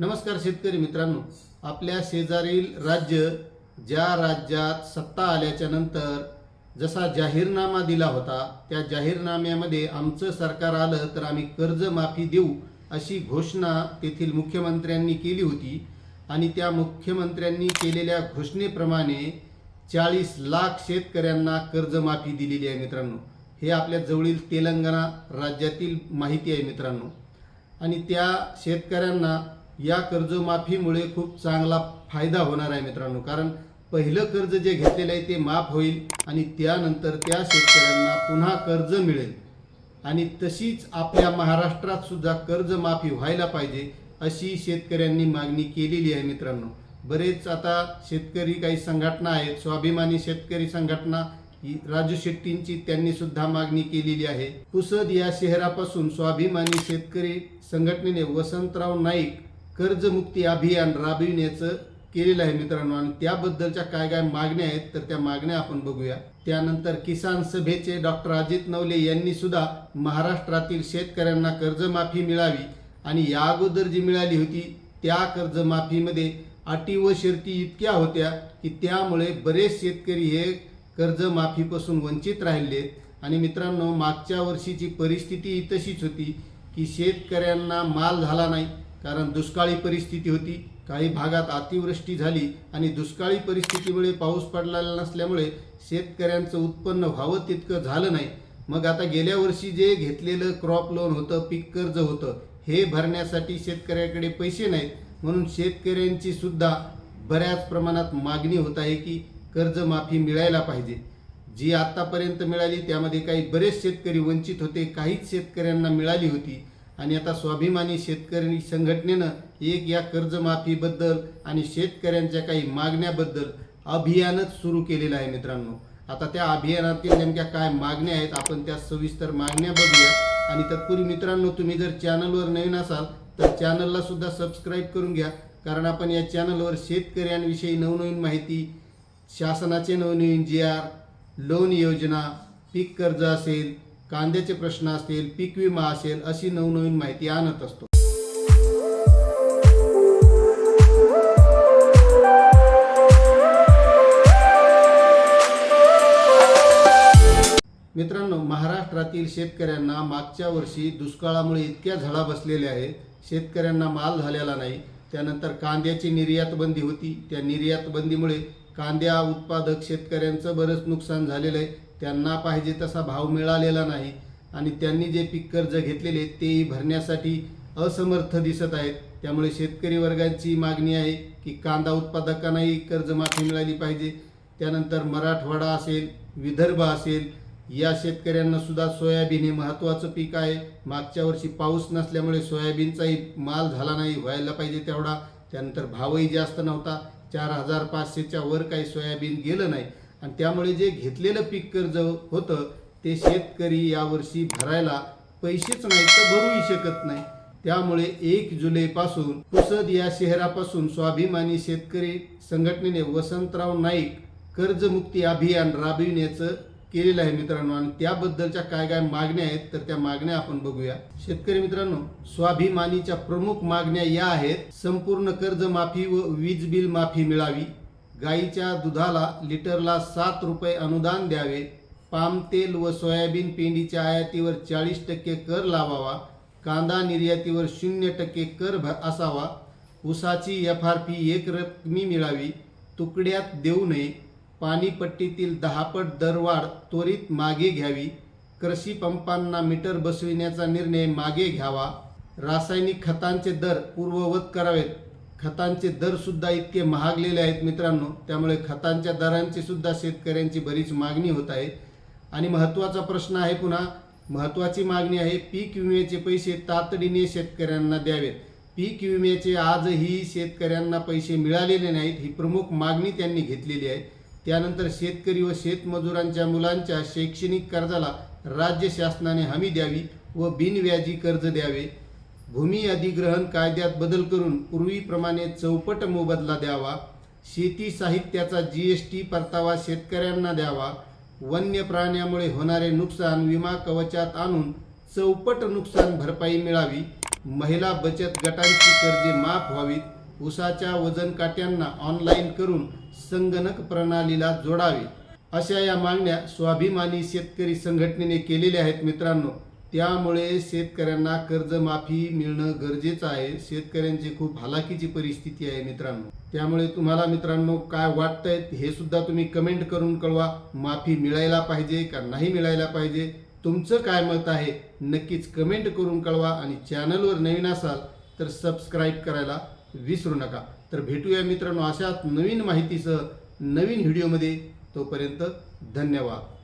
नमस्कार शेतकरी मित्रांनो. आपल्या शेजारील राज्य ज्या राज्यात सत्ता आल्याच्यानंतर जसा जाहीरनामा दिला होता त्या जाहीरनाम्यामध्ये आमचं सरकार आलं तर आम्ही कर्जमाफी देऊ अशी घोषणा तेथील मुख्यमंत्र्यांनी केली होती. आणि त्या मुख्यमंत्र्यांनी केलेल्या घोषणेप्रमाणे चाळीस लाख शेतकऱ्यांना कर्जमाफी दिलेली आहे मित्रांनो. हे आपल्या जवळील तेलंगणा राज्यातील माहिती आहे मित्रांनो. आणि त्या शेतकऱ्यांना या कर्जमाफीमुळे खूप चांगला फायदा होणार आहे मित्रांनो. कारण पहिलं कर्ज जे घेतलेलं आहे ते माफ होईल आणि त्यानंतर त्या शेतकऱ्यांना पुन्हा कर्ज मिळेल. आणि तशीच आपल्या महाराष्ट्रात सुद्धा कर्जमाफी व्हायला पाहिजे अशी शेतकऱ्यांनी मागणी केलेली आहे मित्रांनो. बरेच आता शेतकरी काही संघटना आहेत स्वाभिमानी शेतकरी संघटना राजू शेट्टींची त्यांनी सुद्धा मागणी केलेली आहे. पुसद या शहरापासून स्वाभिमानी शेतकरी संघटनेने वसंतराव नाईक कर्जमुक्ती अभियान राबविण्याचं केलेलं आहे मित्रांनो. आणि त्याबद्दलच्या काय काय मागण्या आहेत तर त्या मागण्या आपण बघूया. त्यानंतर किसान सभेचे डॉक्टर अजित नवले यांनी सुद्धा महाराष्ट्रातील शेतकऱ्यांना कर्जमाफी मिळावी. आणि या अगोदर जी मिळाली होती त्या कर्जमाफीमध्ये अटी व शर्ती इतक्या होत्या की त्यामुळे बरेच शेतकरी हे कर्जमाफीपासून वंचित राहिले. आणि मित्रांनो मागच्या वर्षीची परिस्थिती तशीच होती की शेतकऱ्यांना माल झाला नाही. कारण दुष्काळी परिस्थिती होती काही भागात अतिवृष्टी झाली आणि दुष्काळी परिस्थितीमुळे पाऊस पडलेला नसल्यामुळे शेतकऱ्यांचं उत्पन्न व्हावं तितकं झालं नाही. मग आता गेल्या वर्षी जे घेतलेलं क्रॉप लोन होतं पीक कर्ज होतं हे भरण्यासाठी शेतकऱ्याकडे पैसे नाहीत. म्हणून शेतकऱ्यांची सुद्धा बऱ्याच प्रमाणात मागणी होत आहे की कर्जमाफी मिळायला पाहिजे. जी आत्तापर्यंत मिळाली त्यामध्ये काही बरेच शेतकरी वंचित होते काहीच शेतकऱ्यांना मिळाली होती. आणि आता स्वाभिमानी शेतकरी संघटनेनं एक या कर्जमाफीबद्दल आणि शेतकऱ्यांच्या काही मागण्याबद्दल अभियानच सुरू केलेलं आहे मित्रांनो. आता त्या अभियानातील नेमक्या काय मागण्या आहेत आपण त्या सविस्तर मागण्या बघूया. आणि तत्पूर्वी मित्रांनो तुम्ही जर चॅनलवर नवीन असाल तर चॅनलला सुद्धा सबस्क्राईब करून घ्या. कारण आपण या चॅनलवर शेतकऱ्यांविषयी नवनवीन माहिती शासनाचे नवनवीन जी आर लोन योजना पीक कर्ज असेल कांद्याचे प्रश्न असतील पीक विमा असेल अशी नवनवीन माहिती आणत असतो. मित्रांनो महाराष्ट्रातील शेतकऱ्यांना मागच्या वर्षी दुष्काळामुळे इतक्या झळा बसलेल्या आहेत. शेतकऱ्यांना माल झालेला नाही. त्यानंतर कांद्याची निर्यात बंदी होती. त्या निर्यात बंदीमुळे कांद्या उत्पादक शेतकऱ्यांचं बरंच नुकसान झालेलं आहे. त्यांना पाहिजे तसा भाव मिळालेला नाही आणि त्यांनी जे पीक कर्ज घेतलेले आहेत तेही भरण्यासाठी असमर्थ दिसत आहेत. त्यामुळे शेतकरी वर्गाची मागणी आहे की कांदा उत्पादकांनाही कर्जमाफी मिळाली पाहिजे. त्यानंतर मराठवाडा असेल विदर्भ असेल या शेतकऱ्यांना सुद्धा सोयाबीन हे महत्त्वाचं पीक आहे. मागच्या वर्षी पाऊस नसल्यामुळे सोयाबीनचाही माल झाला नाही व्हायला पाहिजे तेवढा. त्यानंतर भावही जास्त नव्हता. चार हजार पाचशेच्या वर काही सोयाबीन गेलं नाही. आणि त्यामुळे जे घेतलेलं पीक कर्ज होतं ते शेतकरी यावर्षी भरायला पैसेच नाही तर भरूही शकत नाही. त्यामुळे एक जुलैपासून पुसद या शहरापासून स्वाभिमानी शेतकरी संघटनेने वसंतराव नाईक कर्जमुक्ती अभियान राबविण्याचं केलेलं आहे मित्रांनो. आणि त्याबद्दलच्या काय काय मागण्या आहेत तर त्या मागण्या आपण बघूया. शेतकरी मित्रांनो स्वाभिमानीच्या प्रमुख मागण्या या आहेत संपूर्ण कर्जमाफी व वीज बिल माफी मिळावी. गाईच्या दुधाला लिटरला सात रुपये अनुदान द्यावे. पाम तेल व सोयाबीन पेंडीच्या आयातीवर चाळीस टक्के कर लावावा. कांदा निर्यातीवर शून्य टक्के कर भ असावा. ऊसाची एफ आर पी एक रकमी मिळावी. तुकड्यात देऊ नये. पाणीपट्टीतील दहापट दरवाढ त्वरित मागे घ्यावी. कृषी पंपांना मीटर बसविण्याचा निर्णय मागे घ्यावा. रासायनिक खतांचे दर पूर्ववत करावेत. खतांचे दर सुद्धा इतके महागलेले आहेत मित्रांनो त्यामुळे खतांच्या दरांची सुद्धा शेतकऱ्यांची बरीच मागणी होत आहे. आणि महत्त्वाचा प्रश्न आहे पुन्हा महत्त्वाची मागणी आहे पीक विम्याचे पैसे तातडीने शेतकऱ्यांना द्यावेत. पीक विम्याचे आजही शेतकऱ्यांना पैसे मिळालेले नाहीत ही प्रमुख मागणी त्यांनी घेतलेली आहे. त्यानंतर शेतकरी व शेतमजुरांच्या मुलांच्या शैक्षणिक कर्जाला राज्य शासनाने हमी द्यावी व बिनव्याजी कर्ज द्यावे. भूमी अधिग्रहण कायद्यात बदल करून पूर्वीप्रमाणे चौपट मोबदला द्यावा शेती साहित्याचा जी एस टी परतावा शेतकऱ्यांना द्यावा वन्य प्राण्यामुळे होणारे नुकसान विमा कवचात आणून चौपट नुकसान भरपाई मिळावी महिला बचत गटांची कर्जे माफ व्हावीत उसाच्या वजन काट्यांना ऑनलाईन करून संगणक प्रणालीला जोडावे अशा या मागण्या स्वाभिमानी शेतकरी संघटनेने केलेल्या आहेत मित्रांनो. त्यामुळे शेतकऱ्यांना कर्जमाफी मिळणं गरजेचं आहे. शेतकऱ्यांची खूप हालाकीची परिस्थिती आहे मित्रांनो. त्यामुळे तुम्हाला मित्रांनो काय वाटतंय हे सुद्धा तुम्ही कमेंट करून कळवा. माफी मिळायला पाहिजे का नाही मिळायला पाहिजे? तुमचं काय मत आहे नक्कीच कमेंट करून कळवा आणि चॅनलवर नवीन असाल तर सबस्क्राईब करायला विसरू नका. तर भेटूया मित्रांनो अशाच नवीन माहितीसह नवीन व्हिडिओमध्ये तोपर्यंत धन्यवाद.